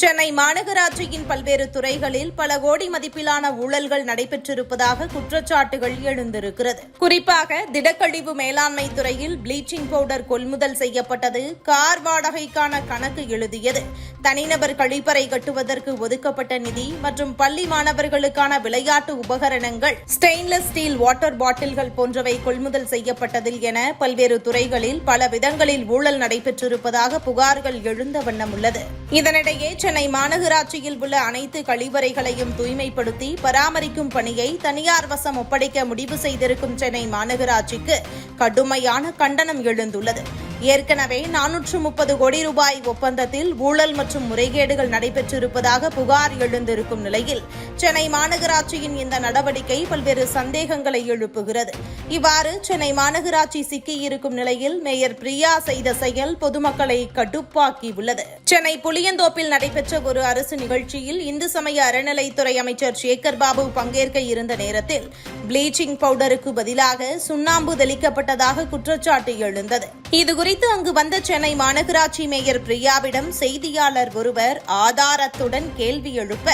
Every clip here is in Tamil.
சென்னை மாநகராட்சியின் பல்வேறு துறைகளில் பல கோடி மதிப்பிலான ஊழல்கள் நடைபெற்றிருப்பதாக குற்றச்சாட்டுகள் எழுந்திருக்கிறது. குறிப்பாக திடக்கழிவு மேலாண்மை துறையில் ப்ளீச்சிங் பவுடர் கொள்முதல் செய்யப்பட்டது கார் வாடகைக்கான கணக்கு எழுதியது. தனிநபர் கழிப்பறை கட்டுவதற்கு ஒதுக்கப்பட்ட நிதி மற்றும் பள்ளி மாணவர்களுக்கான விளையாட்டு உபகரணங்கள் ஸ்டெயின்லெஸ் ஸ்டீல் வாட்டர் பாட்டில்கள் போன்றவை கொள்முதல் செய்யப்பட்டதில் என பல்வேறு துறைகளில் பல விதங்களில் ஊழல் நடைபெற்றிருப்பதாக புகார்கள் எழுந்த வண்ணம் உள்ளது. இதனிடையே சென்னை மாநகராட்சியில் உள்ள அனைத்து கழிவறைகளையும் தூய்மைப்படுத்தி பராமரிக்கும் பணியை தனியார் வசம் ஒப்படைக்க முடிவு செய்திருக்கும் சென்னை மாநகராட்சிக்கு கடுமையான கண்டனம் எழுந்துள்ளது. ஏற்கனவே நானூற்று முப்பது கோடி ரூபாய் ஒப்பந்தத்தில் ஊழல் மற்றும் முறைகேடுகள் நடைபெற்றிருப்பதாக புகார் எழுந்திருக்கும் நிலையில் சென்னை மாநகராட்சியின் இந்த நடவடிக்கை பல்வேறு சந்தேகங்களை எழுப்புகிறது. இவ்வாறு சென்னை மாநகராட்சி சிக்கியிருக்கும் நிலையில் மேயர் பிரியா செய்த செயல் பொதுமக்களை கடுப்பாக்கியுள்ளது. சென்னை புளியந்தோப்பில் நடைபெற்ற ஒரு அரசு நிகழ்ச்சியில் இந்து சமய அறநிலைத்துறை அமைச்சர் சேகர் பாபு பங்கேற்க இருந்த நேரத்தில் ப்ளீச்சிங் பவுடருக்கு பதிலாக சுண்ணாம்பு தெளிக்கப்பட்டதாக குற்றச்சாட்டு எழுந்தது. இதுகுறித்து அங்கு வந்த சென்னை மாநகராட்சி மேயர் பிரியாவிடம் செய்தியாளர் ஒருவர் ஆதாரத்துடன் கேள்வி எழுப்ப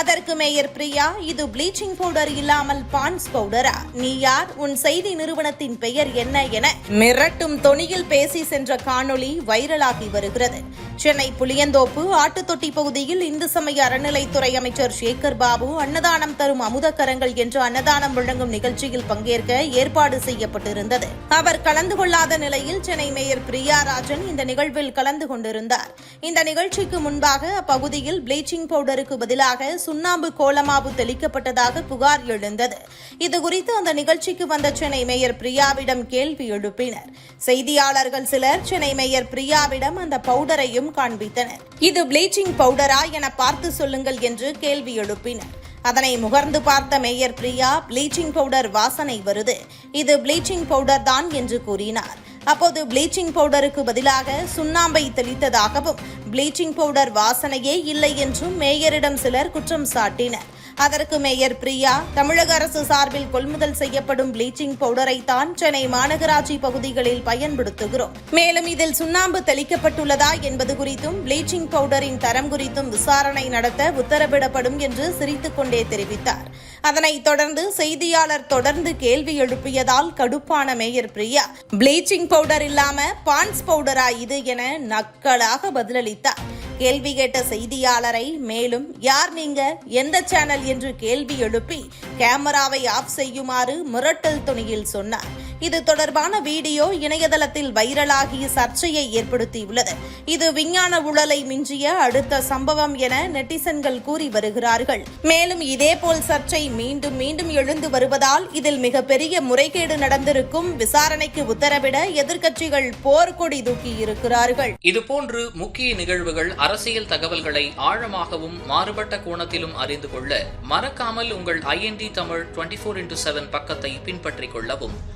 அதற்கு மேயர் பிரியா இது ப்ளீச்சிங் பவுடர் இல்லாமல் பான்ஸ் பவுடரா? நீ யார்? உன் செய்தி நிறுவனத்தின் பெயர் என்ன என மிரட்டும் தொனியில் பேசி சென்ற காணொளி வைரலாகி வருகிறது. சென்னை புளியந்தோப்பு ஆட்டுத்தொட்டி பகுதியில் இந்து சமய அறநிலைத்துறை அமைச்சர் சேகர் பாபு அன்னதானம் தரும் அமுதக்கரங்கள் என்ற அன்னதானம் வழங்கும் நிகழ்ச்சியில் பங்கேற்க ஏற்பாடு செய்யப்பட்டிருந்தது. அவர் கலந்து கொள்ளாத நிலையில் சென்னை மேயர் பிரியா ராஜன் இந்த நிகழ்வில் கலந்து கொண்டிருந்தார். இந்த நிகழ்ச்சிக்கு முன்பாக அப்பகுதியில் ப்ளீச்சிங் பவுடருக்கு பதிலாக சுண்ணாம்பு கோலமாவு தெளிக்கப்பட்டதாக புகார் எழுந்தது. இதுகுறித்து அந்த நிகழ்ச்சிக்கு வந்த சென்னை மேயர் பிரியாவிடம் கேள்வி எழுப்பினர். செய்தியாளர்கள் சிலர் சென்னை மேயர் பிரியாவிடம் அந்த பவுடரையும் காண்பித்தனர். இது ப்ளீச்சிங் பவுடரா என பார்த்து சொல்லுங்கள் என்று கேள்வி எழுப்பினர். அதனை முகர்ந்து பார்த்த மேயர் பிரியா ப்ளீச்சிங் பவுடர் வாசனை வருது. இது ப்ளீச்சிங் பவுடர் தான் என்று கூறினார். அப்போது ப்ளீச்சிங் பவுடருக்கு பதிலாக சுண்ணாம்பை தெளித்ததாகவும் ப்ளீச்சிங் பவுடர் வாசனையே இல்லை என்றும் மேயரிடம் சிலர் குற்றம் சாட்டினர். அதற்கு மேயர் பிரியா தமிழக அரசு சார்பில் கொள்முதல் செய்யப்படும் ப்ளீச்சிங் பவுடரை தான் சென்னை மாநகராட்சி பகுதிகளில் பயன்படுத்துகிறோம். மேலும் இதில் சுண்ணாம்பு தெளிக்கப்பட்டுள்ளதா என்பது குறித்தும் ப்ளீச்சிங் பவுடரின் தரம் குறித்தும் விசாரணை நடத்த உத்தரவிடப்படும் என்று சிரித்துக் கொண்டே தெரிவித்தார். அதனைத் தொடர்ந்து செய்தியாளர் தொடர்ந்து கேள்வி எழுப்பியதால் கடுப்பான மேயர் பிரியா ப்ளீச்சிங் பவுடர் இல்லாம பான்ஸ் பவுடரா இது என நக்கலாக பதிலளித்தார். கேள்வி கேட்ட செய்தியாளரை மேலும் யார் நீங்க? எந்த சேனல் என்று கேள்வி எழுப்பி கேமராவை ஆஃப் செய்யுமாறு மிரட்டல் துணியில் சொன்னார். இது தொடர்பான வீடியோ இணையதளத்தில் வைரலாகி சர்ச்சையை ஏற்படுத்தியுள்ளது. இது விஞ்ஞான ஊழலை மிஞ்சிய அடுத்த சம்பவம் என நெட்டிசன்கள் கூறி வருகிறார்கள். மேலும் இதேபோல் சர்ச்சை மீண்டும் மீண்டும் எழுந்து வருவதால் இதில் மிகப்பெரிய முறைகேடு நடந்திருக்கும் விசாரணைக்கு உத்தரவிட எதிர்க்கட்சிகள் போர்க்கொடி தூக்கி இருக்கிறார்கள் இதுபோன்று முக்கிய நிகழ்வுகள் அரசியல் தகவல்களை ஆழமாகவும் மாறுபட்ட கோணத்திலும் அறிந்து கொள்ள மறக்காமல் உங்கள் IND Tamil twenty four into seven பக்கத்தை பின்பற்றிக் கொள்ளவும்.